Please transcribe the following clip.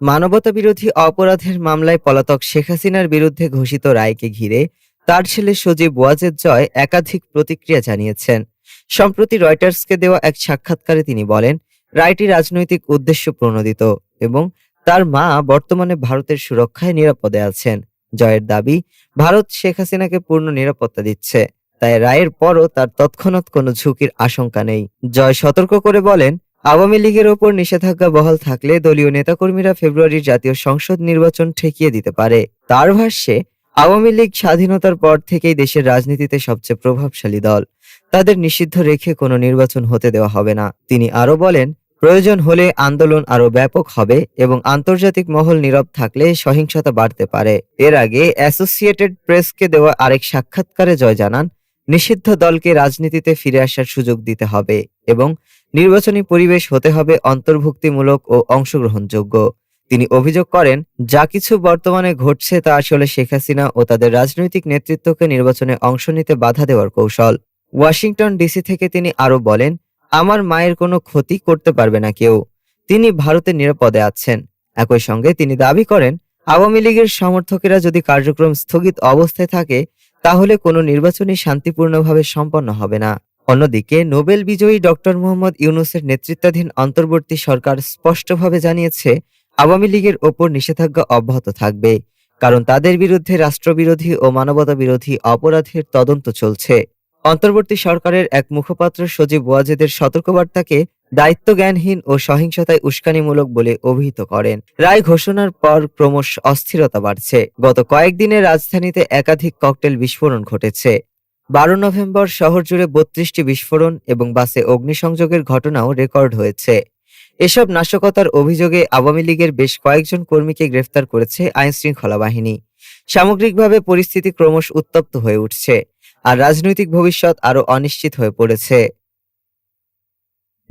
মানবতা বিরোধী অপরাধের মামলায় পলাতক শেখ হাসিনার বিরুদ্ধে ঘোষিত রায়কে ঘিরে তার ছেলে সজীব ওয়াজেদ জয় একাধিক প্রতিক্রিয়া জানিয়েছেন। সম্প্রতি রয়টার্সকে দেওয়া এক সাক্ষাৎকারে তিনি বলেন, রায়টি রাজনৈতিক উদ্দেশ্য প্রণোদিত এবং তার মা বর্তমানে ভারতের সুরক্ষায় নিরাপদে আছেন। জয়ের দাবি, ভারত শেখ হাসিনাকে পূর্ণ নিরাপত্তা দিচ্ছে। তাই রায়ের পরও তার তৎক্ষণাৎ কোনো ঝুঁকির আশঙ্কা নেই। জয় সতর্ক করে বলেন আওয়ামী লীগের ওপর নিষেধাজ্ঞা বহাল থাকলে দলীয় নেতাকর্মীরা ফেব্রুয়ারির জাতীয় সংসদ নির্বাচন ঠেকিয়ে দিতে পারে। তার ভাষ্যে, আওয়ামী লীগ স্বাধীনতার পর থেকেই দেশের রাজনীতিতে সবচেয়ে প্রভাবশালী দল। তাদের নিষিদ্ধ রেখে কোনো নির্বাচন হতে দেওয়া হবে না। তিনি আরও বলেন, প্রয়োজন হলে আন্দোলন আরও ব্যাপক হবে এবং আন্তর্জাতিক মহল নীরব থাকলে সহিংসতা বাড়তে পারে। এর আগে অ্যাসোসিয়েটেড প্রেসকে দেওয়া আরেক সাক্ষাৎকারে জয় জানান নিষিদ্ধ দলকে রাজনীতিতে ফিরে আসার সুযোগ দিতে হবে এবং নির্বাচনী পরিবেশ হতে হবে অন্তর্ভুক্তিমূলক ও অংশগ্রহণযোগ্য। তিনি অভিযোগ করেন, যা কিছু বর্তমানে ঘটছে তা আসলে শেখ হাসিনা ও তাদের রাজনৈতিক নেতৃত্বকে নির্বাচনে অংশ নিতে বাধা দেওয়ার কৌশল। ওয়াশিংটন ডিসি থেকে তিনি আরও বলেন, আমার মায়ের কোনো ক্ষতি করতে পারবে না কেউ। তিনি ভারতে নিরাপদে আছেন। একই সঙ্গে তিনি দাবি করেন, আওয়ামী লীগের সমর্থকেরা যদি কার্যক্রম স্থগিত অবস্থায় থাকে তাহলে কোনো নির্বাচনই শান্তিপূর্ণভাবে সম্পন্ন হবে না। অন্যদিকে, নোবেল বিজয়ী ডক্টর মোহাম্মদ ইউনুসের নেতৃত্বাধীন অন্তর্বর্তী সরকার স্পষ্টভাবে জানিয়েছে, আওয়ামী লীগের ওপর নিষেধাজ্ঞা অব্যাহত থাকবে, কারণ তাদের বিরুদ্ধে রাষ্ট্রবিরোধী ও মানবতা বিরোধী অপরাধের তদন্ত চলছে। অন্তর্বর্তী সরকারের এক মুখপাত্র সজীব ওয়াজেদের সতর্কবার্তাকে দায়িত্বজ্ঞানহীন ও সহিংসতায় উস্কানিমূলক বলে অভিহিত করেন। রায় ঘোষণার পর ক্রমশ অস্থিরতা বাড়ছে। গত কয়েকদিনে রাজধানীতে একাধিক ককটেল বিস্ফোরণ ঘটেছে। বারো নভেম্বর শহর জুড়ে বত্রিশটি বিস্ফোরণ এবং বাসে অগ্নিসংযোগের ঘটনাও রেকর্ড হয়েছে। এসব নাশকতার অভিযোগে আওয়ামী লীগের বেশ কয়েকজন কর্মীকে গ্রেফতার করেছে আইনশৃঙ্খলা বাহিনী। সামগ্রিকভাবে পরিস্থিতি ক্রমশ উত্তপ্ত হয়ে উঠছে, আর রাজনৈতিক ভবিষ্যৎ আরও অনিশ্চিত হয়ে পড়েছে।